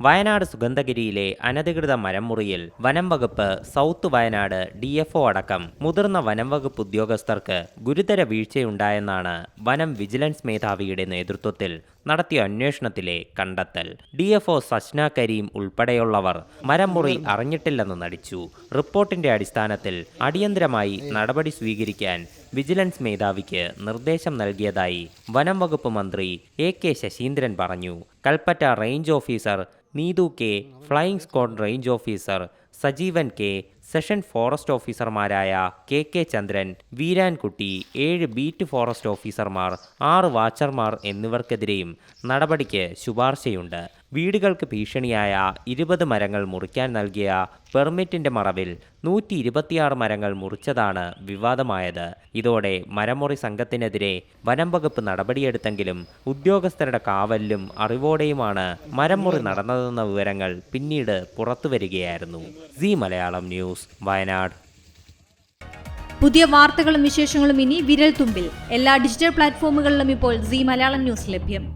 വയനാട് സുഗന്ധഗിരിയിലെ അനധികൃത മരം മുറിയിൽ വനം വകുപ്പ് സൗത്ത് വയനാട് ഡി എഫ് അടക്കം മുതിർന്ന വനം വകുപ്പ് ഉദ്യോഗസ്ഥർക്ക് ഗുരുതര വീഴ്ചയുണ്ടായെന്നാണ് വനം വിജിലൻസ് മേധാവിയുടെ നേതൃത്വത്തിൽ നടത്തിയ അന്വേഷണത്തിലെ കണ്ടെത്തൽ. D F O Sajna Kareem ഉൾപ്പെടെയുള്ളവർ മരംമുറി അറിഞ്ഞിട്ടില്ലെന്ന് നടിച്ചു. റിപ്പോർട്ടിന്റെ അടിസ്ഥാനത്തിൽ അടിയന്തരമായി നടപടി സ്വീകരിക്കാൻ വിജിലൻസ് മേധാവിക്ക് നിർദ്ദേശം നൽകിയതായി വനം വകുപ്പ് മന്ത്രി എ കെ ശശീന്ദ്രൻ പറഞ്ഞു. Kalpetta range officer Neethu K flying squad range officer Sajeevan K section forest ഓഫീസർമാരായ കെ കെ ചന്ദ്രൻ വീരാൻകുട്ടി ഏഴ് ബീറ്റ് ഫോറസ്റ്റ് ഓഫീസർമാർ ആറ് വാച്ചർമാർ എന്നിവർക്കെതിരെയും നടപടിക്ക് ശുപാർശയുണ്ട്. വീടുകൾക്ക് ഭീഷണിയായ ഇരുപത് മരങ്ങൾ മുറിക്കാൻ നൽകിയ പെർമിറ്റിന്റെ മറവിൽ നൂറ്റി ഇരുപത്തിയാറ് മരങ്ങൾ മുറിച്ചതാണ് വിവാദമായത്. ഇതോടെ മരമുറി സംഘത്തിനെതിരെ വനം വകുപ്പ് നടപടിയെടുത്തെങ്കിലും ഉദ്യോഗസ്ഥരുടെ കാവലിലും അറിവോടെയുമാണ് മരമുറി നടന്നതെന്ന വിവരങ്ങൾ പിന്നീട് പുറത്തുവരികയായിരുന്നു സി മലയാളം ന്യൂസ് വയനാട്. പുതിയ വാർത്തകളും വിശേഷങ്ങളും ഇനി വിരൽ തുമ്പിൽ എല്ലാ ഡിജിറ്റൽ പ്ലാറ്റ്ഫോമുകളിലും ഇപ്പോൾ സി മലയാളം ന്യൂസ് ലഭ്യം.